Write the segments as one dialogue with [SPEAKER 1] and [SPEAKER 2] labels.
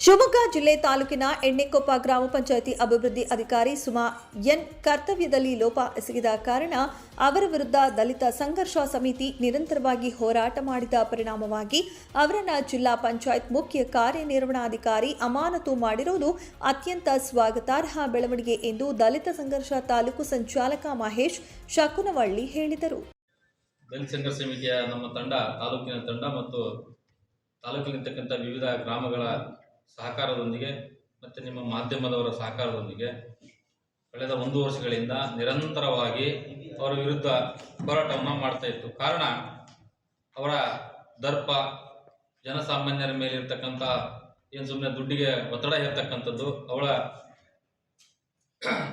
[SPEAKER 1] ಶಿವಮೊಗ್ಗ ಜಿಲ್ಲೆ ತಾಲೂಕಿನ ಎಣ್ಣೆಕೊಪ್ಪ ಗ್ರಾಮ ಪಂಚಾಯಿತಿ ಅಭಿವೃದ್ಧಿ ಅಧಿಕಾರಿ ಸುಮಾ ಎನ್ ಕರ್ತವ್ಯದಲ್ಲಿ ಲೋಪ ಎಸಗಿದ ಕಾರಣ ಅವರ ವಿರುದ್ಧ ದಲಿತ ಸಂಘರ್ಷ ಸಮಿತಿ ನಿರಂತರವಾಗಿ ಹೋರಾಟ ಮಾಡಿದ ಪರಿಣಾಮವಾಗಿ ಅವರನ್ನು ಜಿಲ್ಲಾ ಪಂಚಾಯತ್ ಮುಖ್ಯ ಕಾರ್ಯನಿರ್ವಹಣಾಧಿಕಾರಿ ಅಮಾನತು ಮಾಡಿರುವುದು ಅತ್ಯಂತ ಸ್ವಾಗತಾರ್ಹ ಬೆಳವಣಿಗೆ ಎಂದು ದಲಿತ ಸಂಘರ್ಷ ತಾಲೂಕು ಸಂಚಾಲಕ ಮಹೇಶ್ ಶಕುನವಳ್ಳಿ ಹೇಳಿದರು.
[SPEAKER 2] ದಲಿತ ಸಂಘರ್ಷ ಸಮಿತಿಯ ನಮ್ಮ ತಂಡ, ತಾಲೂಕಿನ ತಂಡ ಮತ್ತು ತಾಲೂಕಿನಲ್ಲಿರ್ತಕ್ಕಂಥ ವಿವಿಧ ಗ್ರಾಮಗಳ ಸಹಕಾರದೊಂದಿಗೆ ಮತ್ತು ನಿಮ್ಮ ಮಾಧ್ಯಮದವರ ಸಹಕಾರದೊಂದಿಗೆ ಕಳೆದ ಒಂದು ವರ್ಷಗಳಿಂದ ನಿರಂತರವಾಗಿ ಅವರ ವಿರುದ್ಧ ಹೋರಾಟವನ್ನು ಮಾಡ್ತಾ ಇತ್ತು. ಕಾರಣ ಅವರ ದರ್ಪ, ಜನಸಾಮಾನ್ಯರ ಮೇಲೆ ಇರ್ತಕ್ಕಂಥ ಏನು ಸುಮ್ಮನೆ ದುಡ್ಡಿಗೆ ಒತ್ತಡ ಇರ್ತಕ್ಕಂಥದ್ದು ಅವಳ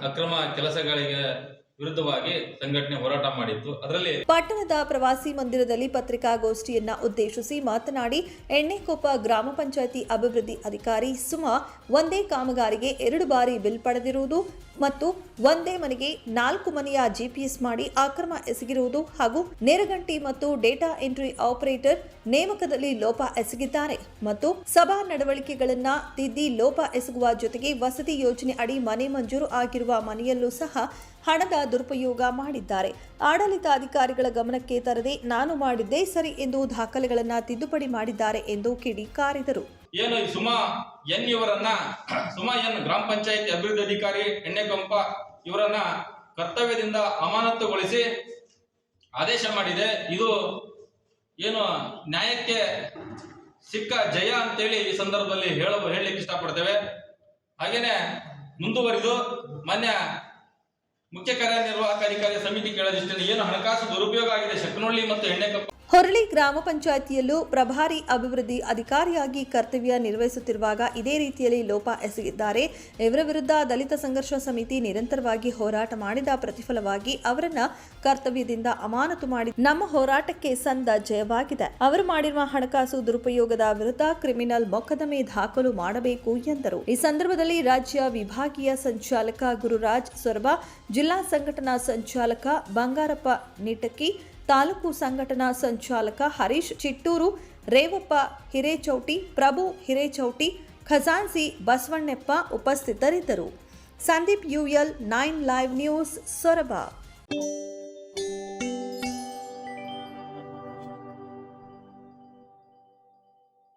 [SPEAKER 2] ಅಕ್ರಮ ಕೆಲಸಗಳಿಗೆ ವಿರುದ್ಧವಾಗಿ ಸಂಘಟನೆ ಹೋರಾಟ ಮಾಡಿತ್ತು. ಅದರಲ್ಲಿ
[SPEAKER 1] ಪಟ್ಟಣದ ಪ್ರವಾಸಿ ಮಂದಿರದಲ್ಲಿ ಪತ್ರಿಕಾಗೋಷ್ಠಿಯನ್ನ ಉದ್ದೇಶಿಸಿ ಮಾತನಾಡಿ, ಎಣ್ಣೆಕೊಪ್ಪ ಗ್ರಾಮ ಪಂಚಾಯಿತಿ ಅಭಿವೃದ್ಧಿ ಅಧಿಕಾರಿ ಸುಮಾ ಒಂದೇ ಕಾಮಗಾರಿಗೆ ಎರಡು ಬಾರಿ ಬಿಲ್ ಪಡೆದಿರುವುದು ಮತ್ತು ಒಂದೇ ಮನೆಗೆ ನಾಲ್ಕು ಮನೆಯ ಜಿಪಿಎಸ್ ಮಾಡಿ ಅಕ್ರಮ ಎಸಗಿರುವುದು ಹಾಗೂ ನೇರಗಂಟಿ ಮತ್ತು ಡೇಟಾ ಎಂಟ್ರಿ ಆಪರೇಟರ್ ನೇಮಕದಲ್ಲಿ ಲೋಪ ಎಸಗಿದ್ದಾರೆ ಮತ್ತು ಸಭಾ ನಡವಳಿಕೆಗಳನ್ನ ತಿದ್ದಿ ಲೋಪ ಎಸಗುವ ಜೊತೆಗೆ ವಸತಿ ಯೋಜನೆ ಅಡಿ ಮನೆ ಮಂಜೂರು ಆಗಿರುವ ಮನೆಯಲ್ಲೂ ಸಹ ಹಣದ ದುರುಪಯೋಗ ಮಾಡಿದ್ದಾರೆ. ಆಡಳಿತ ಅಧಿಕಾರಿಗಳ ಗಮನಕ್ಕೆ ತರದೆ ನಾನು ಮಾಡಿದ್ದೇ ಸರಿ ಎಂದು ದಾಖಲೆಗಳನ್ನ ತಿದ್ದುಪಡಿ ಮಾಡಿದ್ದಾರೆ ಎಂದು ಕಿಡಿಕಾರಿದರು
[SPEAKER 2] ಏನು ಸುಮಾ ಎನ್ ಇವರನ್ನ, ಸುಮಾ ಎನ್ ಗ್ರಾಮ ಪಂಚಾಯತ್ ಅಭಿವೃದ್ಧಿ ಅಧಿಕಾರಿ ಎಣ್ಣೆಕೊಂಪ ಇವರನ್ನ ಕರ್ತವ್ಯದಿಂದ ಅಮಾನತುಗೊಳಿಸಿ ಆದೇಶ ಮಾಡಿದೆ. ಇದು ಏನು ನ್ಯಾಯಕ್ಕೆ ಸಿಕ್ಕ ಜಯ ಅಂತೇಳಿ ಈ ಸಂದರ್ಭದಲ್ಲಿ ಹೇಳ ಹೇಳಲಿಕ್ಕೆ ಇಷ್ಟಪಡ್ತೇವೆ. ಹಾಗೇನೆ ಮುಂದುವರಿದು ಮಾನ್ಯ ಮುಖ್ಯ ಕಾರ್ಯನಿರ್ವಾಹಕ ಅಧಿಕಾರಿ ಸಮಿತಿ ಕೇಳೋದಿಷ್ಟೇ ಏನು ಹಣಕಾಸು ದುರುಪಯೋಗ ಆಗಿದೆ? ಶಕ್ನೊಳ್ಳಿ ಮತ್ತು ಎಣ್ಣೆಕೊಪ್ಪ
[SPEAKER 1] ಹೊರಳಿ ಗ್ರಾಮ ಪಂಚಾಯಿತಿಯಲ್ಲೂ ಪ್ರಭಾರಿ ಅಭಿವೃದ್ಧಿ ಅಧಿಕಾರಿಯಾಗಿ ಕರ್ತವ್ಯ ನಿರ್ವಹಿಸುತ್ತಿರುವಾಗ ಇದೇ ರೀತಿಯಲ್ಲಿ ಲೋಪ ಎಸಗಿದ್ದಾರೆ. ಇವರ ವಿರುದ್ಧ ದಲಿತ ಸಂಘರ್ಷ ಸಮಿತಿ ನಿರಂತರವಾಗಿ ಹೋರಾಟ ಮಾಡಿದ ಪ್ರತಿಫಲವಾಗಿ ಅವರನ್ನ ಕರ್ತವ್ಯದಿಂದ ಅಮಾನತು ಮಾಡಿ ನಮ್ಮ ಹೋರಾಟಕ್ಕೆ ಸಂದ ಜಯವಾಗಿದೆ. ಅವರು ಮಾಡಿರುವ ಹಣಕಾಸು ದುರುಪಯೋಗದ ವಿರುದ್ಧ ಕ್ರಿಮಿನಲ್ ಮೊಕದ್ದಮೆ ದಾಖಲು ಮಾಡಬೇಕು ಎಂದರು. ಈ ಸಂದರ್ಭದಲ್ಲಿ ರಾಜ್ಯ ವಿಭಾಗೀಯ ಸಂಚಾಲಕ ಗುರುರಾಜ್ ಸೊರಬ, ಜಿಲ್ಲಾ ಸಂಘಟನಾ ಸಂಚಾಲಕ ಬಂಗಾರಪ್ಪ ನಿಟಕಿ ತಾಲೂಕು ಸಂಘಟನಾ ಸಂಚಾಲಕ ಹರೀಶ್ ಚಿಟ್ಟೂರು, ರೇವಪ್ಪ ಹಿರೇಚೌಟಿ, ಪ್ರಭು ಹಿರೇಚೌಟಿ ಖಜಾನ್ಸಿ ಬಸವಣ್ಣಪ್ಪ ಉಪಸ್ಥಿತರಿದ್ದರು. Sandeep U L nine live news Soraba.